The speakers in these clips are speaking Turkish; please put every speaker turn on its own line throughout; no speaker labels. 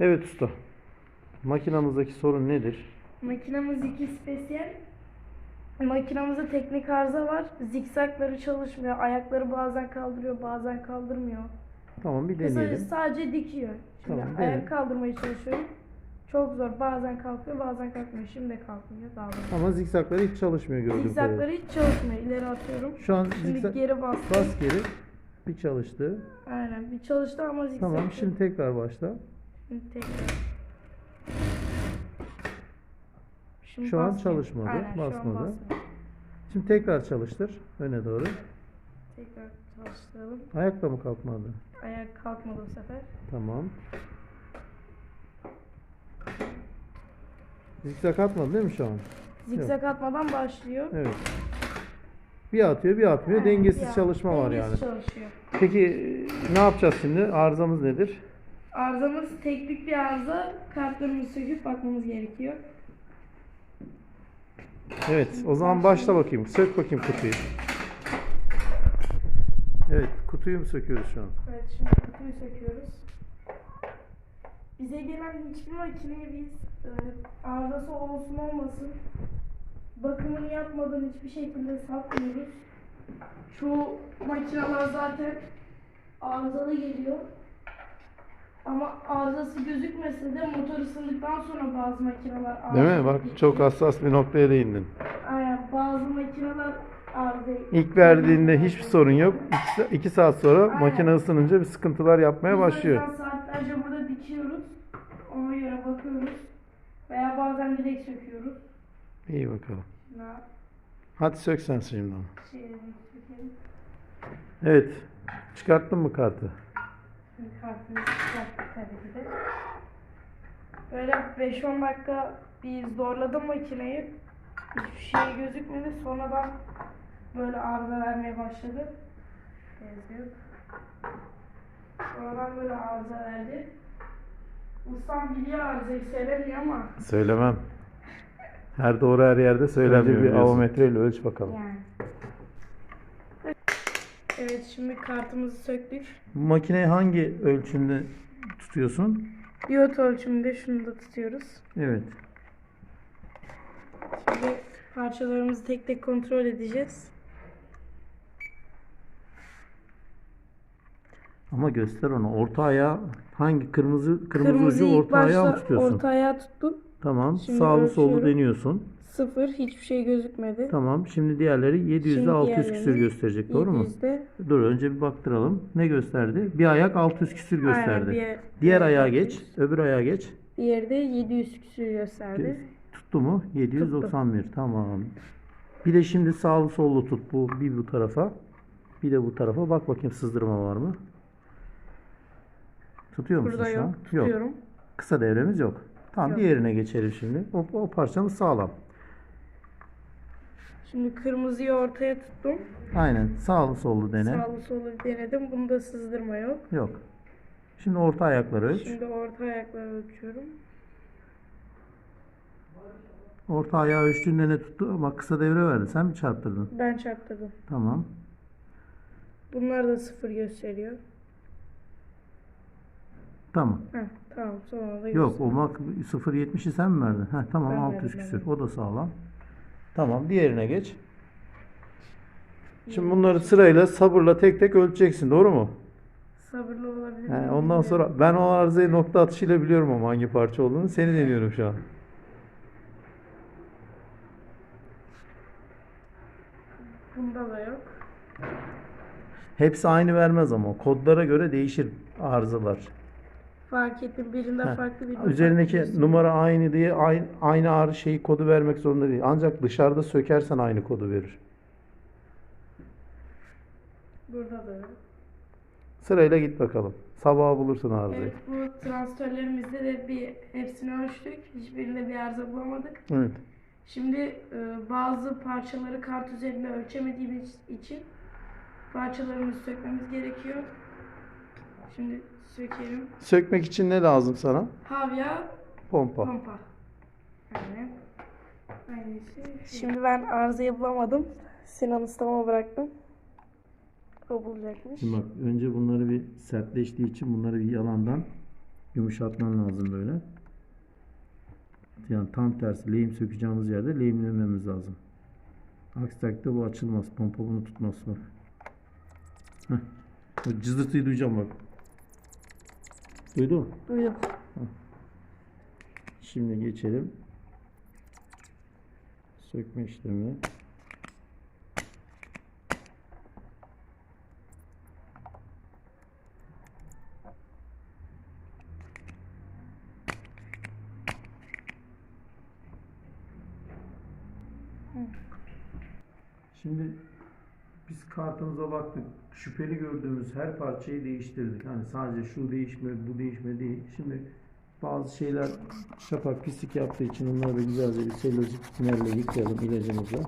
Evet usta. Makinamızdaki sorun nedir?
Makinamız iki spesiyel. Makinamızda teknik arıza var. Zikzakları çalışmıyor. Ayakları bazen kaldırıyor, bazen kaldırmıyor.
Tamam bir deneyelim.
sadece dikiyor. Şimdi
Tamam,
ayak
deneyelim.
kaldırmaya çalışıyorum. Çok zor. Bazen kalkıyor, bazen kalkmıyor. Şimdi de kalkmıyor. Daha da.
Ama zikzakları hiç çalışmıyor gördüğüm
Zikzakları
kadarıyla.
hiç çalışmıyor. İleri atıyorum.
Şu an
Şimdi
zikzak
geri bastım.
bas geri bir çalıştı.
Aynen. Bir çalıştı ama zikzak.
Tamam şimdi tekrar başla.
Şimdi tekrar. Şimdi
Şu an çalışmadı,
Aynen, an
basmadı.
basmıyor.
Şimdi tekrar çalıştır öne doğru.
Tekrar çalıştıralım.
Ayakla mı kalkmadı?
Ayak kalkmadı bu sefer.
Tamam. Zikzak atmadı değil mi şu an?
Zikzak atmadan başlıyor.
Evet. Bir atıyor bir atmıyor.
Aynen,
Dengesiz
ya,
çalışma var yani.
çalışıyor.
Peki ne yapacağız şimdi? Arızamız nedir?
Arızamız teknik bir arıza. Kartlarımızı söküp bakmamız gerekiyor.
Evet, o zaman başla bakayım. Sök bakayım kutuyu. Evet, kutuyu mu söküyoruz şu an?
Evet şimdi kutuyu söküyoruz. Bize gelen hiçbir makineye biz e, arızası olsun olmasın bakımını yapmadan hiçbir şekilde satmıyoruz. Çoğu makineler zaten arızalı geliyor. Ama arızası gözükmese de motor ısındıktan sonra bazı makineler
Değil mi? Bak çok hassas bir noktaya değindin.
Aynen bazı makineler arıza
İlk verdiğinde hiçbir sorun yok. 2 saat sonra
Aynen.
makine ısınınca bir sıkıntılar yapmaya başlıyor.
saatlerce burada dikiyoruz. Ona göre bakıyoruz. Veya bazen direkt söküyoruz.
İyi bakalım.
Na
Hadi sök sen şimdi onu.
sökelim.
Evet. Çıkarttın mı kartı?
Kartını çıkarttık tabii ki de. Böyle 5-10 dakika bir zorladım makineyi. Hiçbir şey gözükmedi. Sonradan böyle arıza vermeye başladı. Yazıyor. Sonradan böyle arıza verdi. Ustam biliyor arızayı söylemiyor ama
Söylemem. Her doğru her yerde söylenmiyor.
Önce
Bir avometreyle ölç bakalım.
yani. Evet şimdi kartımızı söktük.
Makineyi hangi ölçümde tutuyorsun?
Diyot ölçümünde şunu da tutuyoruz.
Evet.
Şimdi parçalarımızı tek tek kontrol edeceğiz.
Ama göster onu. Orta ayağı hangi kırmızı kırmızı,
Kırmızı
ucu orta ayağı mı tutuyorsun?
orta ayağı tuttum.
Tamam.
Şimdi
Sağlı
ölçüyorum.
deniyorsun.
Sıfır hiçbir şey gözükmedi.
Tamam. Şimdi diğerleri 700'de
Şimdi
600 küsür gösterecek. Doğru mu?
700'de.
Dur önce bir baktıralım. Ne gösterdi? Bir ayak 600 küsür gösterdi.
Aynen, diğer,
Diğer ayağa
600.
geç. Öbür ayağa geç.
Diğeri de 700 küsür gösterdi.
Tuttu mu? 791. Tamam. Bir de şimdi sağlı sollu tut. Bu bir bu tarafa. Bir de bu tarafa. Bak bakayım sızdırma var mı? Tutuyor musun
Burada
şu an?
yok. Tutuyorum.
Kısa devremiz yok. Tamam
Yok.
diğerine geçelim şimdi. O, o parçamız sağlam.
Şimdi kırmızıyı ortaya tuttum.
Aynen. Sağlı sollu dene.
Sağlı solu denedim. Bunda sızdırma yok.
Yok. Şimdi orta ayakları ölç.
Şimdi orta ayakları ölçüyorum.
Orta ayağı ölçtüğünde ne tuttu? Ama kısa devre verdi. Sen mi çarptırdın?
Ben çarptırdım.
Tamam.
Bunlar da sıfır gösteriyor.
Tamam.
Heh, tamam sonra da
Yok o mak 0.70'i sen mi verdin? Heh, tamam
Ben
600
verdim,
küsür. O da sağlam. Tamam diğerine geç. Şimdi bunları sırayla sabırla tek tek ölçeceksin doğru mu?
Sabırlı olabilir.
He, ondan sonra ben o arızayı nokta atışıyla biliyorum ama hangi parça olduğunu. Seni deniyorum şu an.
Bunda da yok.
Hepsi aynı vermez ama kodlara göre değişir arızalar.
Fark ettim. Birinde
Heh.
farklı farklı
Üzerindeki
gösteriyor.
numara aynı diye aynı, aynı ağrı şeyi kodu vermek zorunda değil. Ancak dışarıda sökersen aynı kodu verir.
Burada da.
Sırayla git bakalım. Sabaha bulursun arızayı.
Evet bu transferlerimizde de bir hepsini ölçtük. Hiçbirinde bir arıza bulamadık.
Evet.
Şimdi e, bazı parçaları kart üzerinde ölçemediğimiz için parçalarımızı sökmemiz gerekiyor. Şimdi sökelim.
Sökmek için ne lazım sana?
Havya
Pompa.
pompa. Aynen. Aynısı. Şimdi ben arızayı bulamadım. Sinan Ustama bıraktım. O bulacakmış.
Şimdi bak önce bunları bir sertleştiği için bunları bir yalandan Yumuşatman lazım böyle. Yani tam tersi lehim sökeceğimiz yerde lehimlememiz lazım. Aksi takdirde bu açılmaz. Pompa bunu tutmaz bak. Heh. O cızırtıyı duyacağım bak. Duydun mu?
Duydum.
Şimdi geçelim. Sökme işlemi. Şimdi biz kartımıza baktık. Şüpheli gördüğümüz her parçayı değiştirdik. Hani sadece şu değişme, bu değişme değil. Şimdi bazı şeyler şapak pislik yaptığı için onları da güzelce bir sellozik tünerle yıkayalım ilacımızla.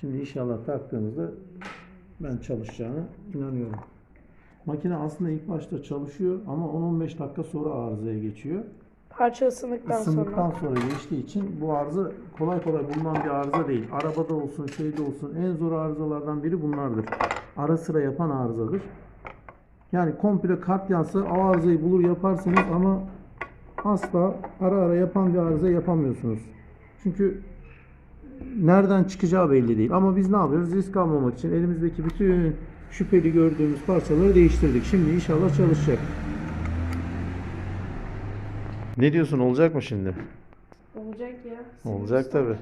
Şimdi inşallah taktığımızda ben çalışacağına inanıyorum. Makine aslında ilk başta çalışıyor ama 10-15 dakika sonra arızaya geçiyor.
Parça ısındıktan
Isındıktan
sonra.
sonra geçtiği için bu arıza kolay kolay bulunan bir arıza değil. Arabada olsun, şeyde olsun en zor arızalardan biri bunlardır. Ara sıra yapan arızadır. Yani komple kart yansa o arızayı bulur yaparsınız ama asla ara ara yapan bir arıza yapamıyorsunuz. Çünkü nereden çıkacağı belli değil. Ama biz ne yapıyoruz? Risk almamak için elimizdeki bütün şüpheli gördüğümüz parçaları değiştirdik. Şimdi inşallah çalışacak. Ne diyorsun? Olacak mı şimdi?
Olacak ya.
Olacak tabi.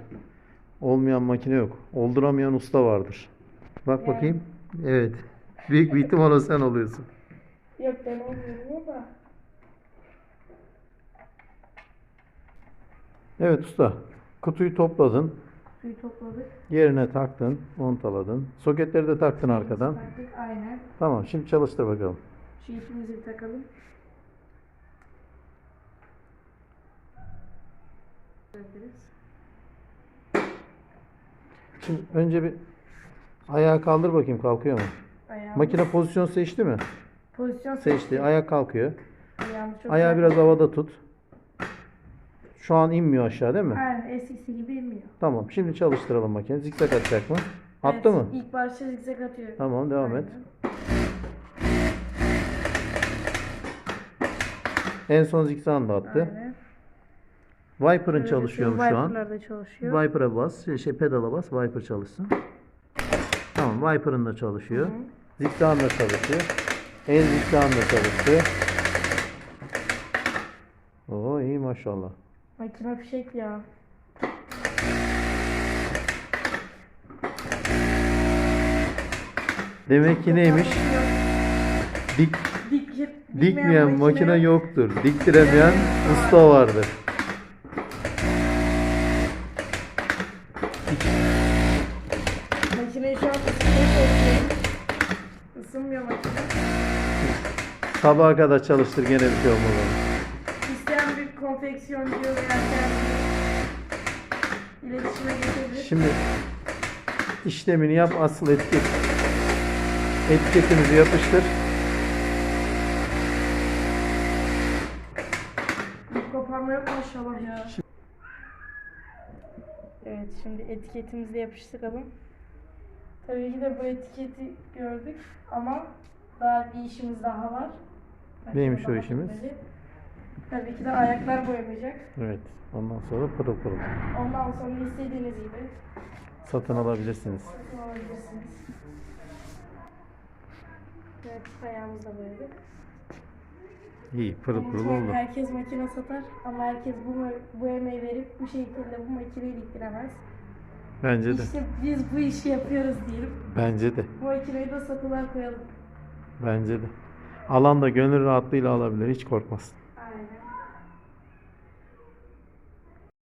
Olmayan makine yok. Olduramayan usta vardır. Bak
Yani.
bakayım. Evet. Büyük bir ihtimal o sen oluyorsun.
Yok ben olmuyorum da.
Evet usta. Kutuyu topladın.
Suyu topladık.
Yerine taktın. Montaladın. Soketleri de taktın arkadan.
Taktık aynen.
Tamam şimdi çalıştır bakalım.
Şu ipimizi takalım.
Şimdi önce bir ayağı kaldır bakayım kalkıyor mu?
Ayağımız-
Makine pozisyon seçti mi?
pozisyon
Seçti. Ayak kalkıyor.
Çok
Ayağı biraz havada tut. Şu an inmiyor aşağı değil mi?
Aynen eskisi gibi inmiyor.
Tamam. Şimdi çalıştıralım makine. Zikzak atacak mı? Attı
Evet,
mı?
İlk başta zigzag atıyor.
Tamam devam et.
Aynen.
En son zikzağını da attı.
Aynen.
Viper'ın çalışıyormuş
bütün
şu an.
da çalışıyor.
Viper'a bas. Şey, şey pedala bas. Viper çalışsın. Tamam Viper'ın da çalışıyor. Zikzağın da çalışıyor. En zikzağın da çalıştı. Oo iyi maşallah.
Makine fişek ya.
Demek ki neymiş? Dik,
Dik,
dikmeyen makine yoktur. Diktiremeyen usta vardır.
Isıtmaya çalışıyorum. Isınmıyor makine.
Sabaha kadar çalıştır gene bir şey olmaz.
İsteyen bir konfeksiyoncu veya kendi iletişime geçebilir.
Şimdi işlemini yap asıl etiket. Etiketimizi yapıştır.
Koparma yok maşallah ya. Evet şimdi etiketimizi yapıştıralım. Tabii ki de bu etiketi gördük ama daha bir işimiz daha var.
Neymiş o işimiz?
bitmedi. Tabii ki de ayaklar boyanacak.
Evet. Ondan sonra pırıl pırıl.
Ondan sonra istediğiniz gibi
Satın alabilirsiniz.
satın alabilirsiniz. Evet ayağımızı da boyadık.
İyi pırıl pırıl oldu.
Herkes makine satar ama herkes bu, bu emeği verip bu şekilde bu makineyi diktiremez.
Bence de.
İşte biz bu işi yapıyoruz diyelim.
Bence de.
Bu makineyi de satılar koyalım.
Bence de. Alan da gönül rahatlığıyla alabilir. Hiç korkmasın.